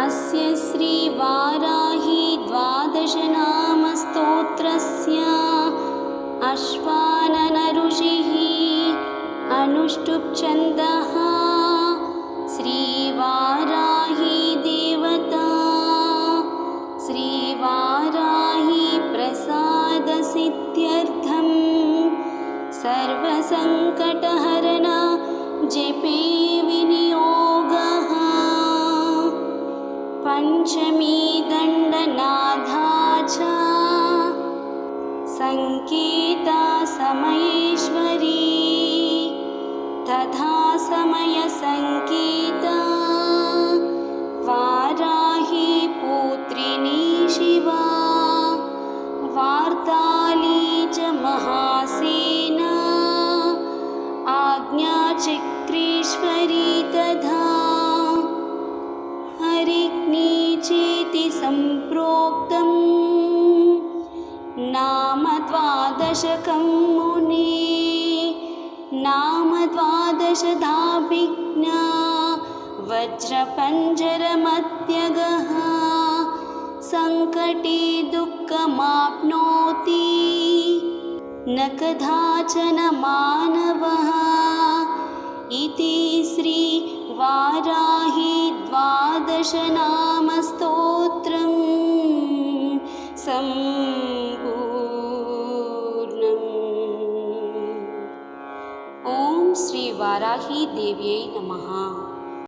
अस्य श्रीवाराही द्वादशनामस्तोत्रस्य अश्वाननऋषिः अनुष्टुप्छन्दः श्रीवाराही देवता श्रीवाराही प्रसादसिद्ध्यर्थं सर्वसङ्कटहरण जपे विनियोगः। पञ्चमी दण्डनाथा च। सङ्केता समयेश्वरी। तथा समयसङ्केता। वाराही पुत्रिणी शिवा। वार्ताली च महासेना आज्ञाचक्रेश्वरी तथा हरिग्नी चेति सम्प्रोक्तम्। नाम द्वादशकं मुने। नाम द्वादशधाभिज्ञा वज्रपञ्जरमत्यगः। सङ्कटे दुःखमाप्नोति। न कदाचन मानवः इति श्रीवाराही द्वादशनामस्तोत्रं सम्पूर्णम्। ॐ श्रीवाराही देव्यै नमः